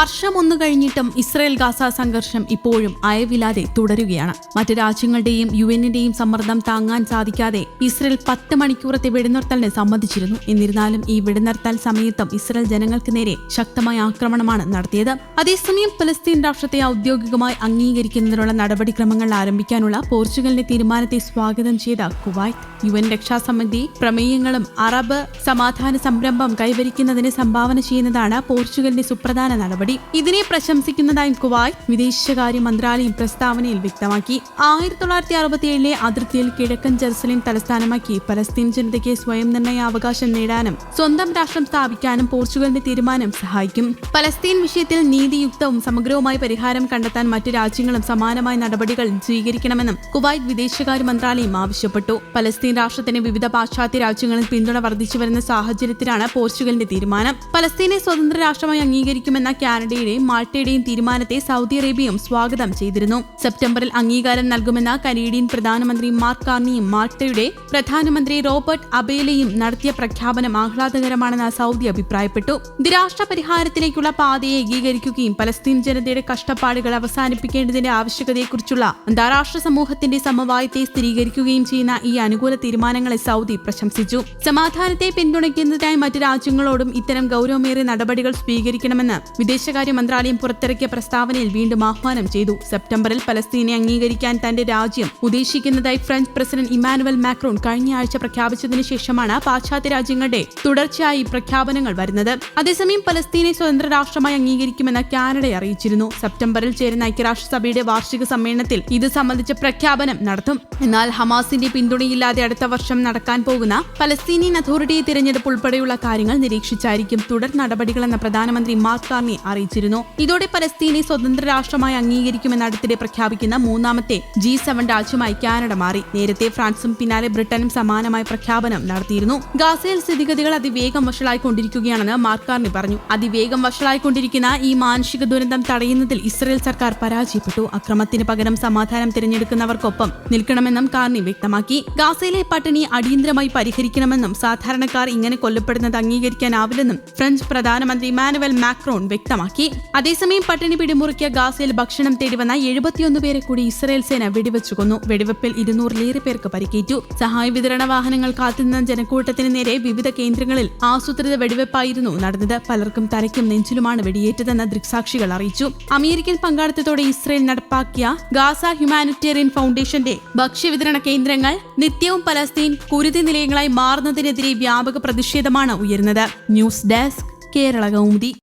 വർഷം ഒന്നു കഴിഞ്ഞിട്ടും ഇസ്രയേൽ ഗാസ സംഘർഷം ഇപ്പോഴും അയവില്ലാതെ തുടരുകയാണ്. മറ്റ് രാജ്യങ്ങളുടെയും യു എന്നിന്റെയും സമ്മർദ്ദം താങ്ങാൻ സാധിക്കാതെ ഇസ്രയേൽ പത്ത് മണിക്കൂറത്തെ വെടിനിർത്തലിനെ സമ്മതിച്ചിരുന്നു. എന്നിരുന്നാലും ഈ വെടിനിർത്തൽ സമയത്തും ഇസ്രയേൽ ജനങ്ങൾക്ക് നേരെ ശക്തമായ ആക്രമണമാണ് നടത്തിയത്. അതേസമയം ഫലസ്തീൻ രാഷ്ട്രത്തെ ഔദ്യോഗികമായി അംഗീകരിക്കുന്നതിനുള്ള നടപടിക്രമങ്ങൾ ആരംഭിക്കാനുള്ള പോർച്ചുഗലിന്റെ തീരുമാനത്തെ സ്വാഗതം ചെയ്ത കുവൈത്ത് യു എൻ രക്ഷാസമിതി പ്രമേയങ്ങളും അറബ് സമാധാന സംരംഭം കൈവരിക്കുന്നതിന് സംഭാവന ചെയ്യുന്നതാണ് പോർച്ചുഗലിന്റെ സുപ്രധാന നടപടി. ഇതിനെ പ്രശംസിക്കുന്നതായും കുവൈറ്റ് വിദേശകാര്യ മന്ത്രാലയം പ്രസ്താവനയിൽ വ്യക്തമാക്കി. ആയിരത്തി തൊള്ളായിരത്തി അറുപത്തിയേഴിലെ അതിർത്തിയിൽ കിഴക്കൻ ജെറുസലേം തലസ്ഥാനമാക്കി പലസ്തീൻ ജനതയ്ക്ക് സ്വയം നിർണയാവകാശം നേടാനും സ്വന്തം രാഷ്ട്രം സ്ഥാപിക്കാനും പോർച്ചുഗലിന്റെ തീരുമാനം സഹായിക്കും. പലസ്തീൻ വിഷയത്തിൽ നീതിയുക്തവും സമഗ്രവുമായ പരിഹാരം കണ്ടെത്താൻ മറ്റു രാജ്യങ്ങളും സമാനമായ നടപടികൾ സ്വീകരിക്കണമെന്നും കുവൈറ്റ് വിദേശകാര്യ മന്ത്രാലയം ആവശ്യപ്പെട്ടു. പലസ്തീൻ രാഷ്ട്രത്തിന് വിവിധ പാശ്ചാത്യ രാജ്യങ്ങളിൽ പിന്തുണ വർദ്ധിച്ചു വരുന്ന സാഹചര്യത്തിലാണ് പോർച്ചുഗലിന്റെ തീരുമാനം. പലസ്തീനെ സ്വതന്ത്ര രാഷ്ട്രമായി അംഗീകരിക്കുമെന്ന കാനഡയുടെയും മാൾട്ടയുടെയും തീരുമാനത്തെ സൗദി അറേബ്യയും സ്വാഗതം ചെയ്തിരുന്നു. സെപ്റ്റംബറിൽ അംഗീകാരം നൽകുമെന്ന കനേഡിയൻ പ്രധാനമന്ത്രി മാർക്ക് കാർണിയും മാൾട്ടയുടെ പ്രധാനമന്ത്രി റോബർട്ട് അബേലയും നടത്തിയ പ്രഖ്യാപനം ആഹ്ലാദകരമാണെന്ന് സൗദി അഭിപ്രായപ്പെട്ടു. ദ്വിരാഷ്ട്ര പരിഹാരത്തിലേക്കുള്ള പാതയെ ഏകീകരിക്കുകയും പലസ്തീൻ ജനതയുടെ കഷ്ടപ്പാടുകൾ അവസാനിപ്പിക്കേണ്ടതിന്റെ ആവശ്യകതയെക്കുറിച്ചുള്ള അന്താരാഷ്ട്ര സമൂഹത്തിന്റെ സമവായത്തെ സ്ഥിരീകരിക്കുകയും ചെയ്യുന്ന ഈ അനുകൂല തീരുമാനങ്ങളെ സൗദി പ്രശംസിച്ചു. സമാധാനത്തെ പിന്തുണയ്ക്കുന്നതിനായി മറ്റു രാജ്യങ്ങളോടും ഇത്തരം ഗൌരവമേറിയ നടപടികൾ സ്വീകരിക്കണമെന്ന് വിദേശകാര്യ മന്ത്രാലയം പുറത്തിറക്കിയ പ്രസ്താവനയിൽ വീണ്ടും ആഹ്വാനം ചെയ്തു. സെപ്റ്റംബറിൽ പലസ്തീനെ അംഗീകരിക്കാൻ തന്റെ രാജ്യം ഉദ്ദേശിക്കുന്നതായി ഫ്രഞ്ച് പ്രസിഡന്റ് ഇമാനുവൽ മാക്രോൺ കഴിഞ്ഞ ആഴ്ച പ്രഖ്യാപിച്ചതിനു ശേഷമാണ് പാശ്ചാത്യ രാജ്യങ്ങളുടെ തുടർച്ചയായി പ്രഖ്യാപനങ്ങൾ വരുന്നത്. അതേസമയം പലസ്തീനെ സ്വതന്ത്ര രാഷ്ട്രമായി അംഗീകരിക്കുമെന്ന് കാനഡ അറിയിച്ചിരുന്നു. സെപ്റ്റംബറിൽ ചേരുന്ന ഐക്യരാഷ്ട്രസഭയുടെ വാർഷിക സമ്മേളനത്തിൽ ഇത് സംബന്ധിച്ച പ്രഖ്യാപനം നടത്തും. എന്നാൽ ഹമാസിന്റെ പിന്തുണയില്ലാതെ അടുത്ത വർഷം നടക്കാൻ പോകുന്ന പലസ്തീനിയൻ അതോറിറ്റിയെ തിരഞ്ഞെടുപ്പ് ഉൾപ്പെടെയുള്ള കാര്യങ്ങൾ നിരീക്ഷിച്ചായിരിക്കും തുടർ നടപടികളെന്ന് പ്രധാനമന്ത്രി മാർക്ക് കാർണി അറിയിച്ചിരുന്നു. ഇതോടെ പലസ്തീനെ സ്വതന്ത്ര രാഷ്ട്രമായി അംഗീകരിക്കുമെന്ന് അടുത്തിടെ പ്രഖ്യാപിക്കുന്ന മൂന്നാമത്തെ ജി സെവൻ രാജ്യമായി കാനഡ മാറി. നേരത്തെ ഫ്രാൻസും പിന്നാലെ ബ്രിട്ടനും സമാനമായ പ്രഖ്യാപനം നടത്തിയിരുന്നു. ഗാസയിൽ സ്ഥിതിഗതികൾ അതിവേഗം വഷളായിക്കൊണ്ടിരിക്കുകയാണെന്ന് മാർക്കാർണി പറഞ്ഞു. അതിവേഗം വഷളായിക്കൊണ്ടിരിക്കുന്ന ഈ മാനുഷിക ദുരന്തം തടയുന്നതിൽ ഇസ്രയേൽ സർക്കാർ പരാജയപ്പെട്ടു. അക്രമത്തിന് പകരം സമാധാനം തിരഞ്ഞെടുക്കുന്നവർക്കൊപ്പം നിൽക്കണമെന്നും കാർണി വ്യക്തമാക്കി. ഗാസയിലെ പട്ടിണി അടിയന്തരമായി പരിഹരിക്കണമെന്നും സാധാരണക്കാർ ഇങ്ങനെ കൊല്ലപ്പെടുന്നത് അംഗീകരിക്കാനാവില്ലെന്നും ഫ്രഞ്ച് പ്രധാനമന്ത്രി മാനുവൽ മാക്രോൺ വ്യക്തമാക്കി. അതേസമയം പട്ടിണി പിടിമുറുക്കിയ ഗാസയിൽ ഭക്ഷണം തേടിവന്ന എഴുപത്തിയൊന്ന് പേരെ കൂടി ഇസ്രായേൽ സേന വെടിവെച്ചു കൊന്നു. വെടിവെപ്പിൽ ഇരുന്നൂറിലേറെ പേർക്ക് പരിക്കേറ്റു. സഹായ വിതരണ വാഹനങ്ങൾ കാത്തുനിന്ന ജനക്കൂട്ടത്തിന് നേരെ വിവിധ കേന്ദ്രങ്ങളിൽ ആസൂത്രിത വെടിവെപ്പായിരുന്നു നടന്നത്. പലർക്കും തലയ്ക്കും നെഞ്ചിലുമാണ് വെടിയേറ്റതെന്ന് ദൃക്സാക്ഷികൾ അറിയിച്ചു. അമേരിക്കൻ പങ്കാളിത്തത്തോടെ ഇസ്രായേൽ നടപ്പാക്കിയ ഗാസ ഹ്യൂമാനിറ്റേറിയൻ ഫൗണ്ടേഷന്റെ ഭക്ഷ്യവിതരണ കേന്ദ്രങ്ങൾ നിത്യവും പലസ്തീൻ കുരുതി നിലയങ്ങളായി മാറുന്നതിനെതിരെ വ്യാപക പ്രതിഷേധമാണ് ഉയരുന്നത്. News desk Kerala Kaumudi.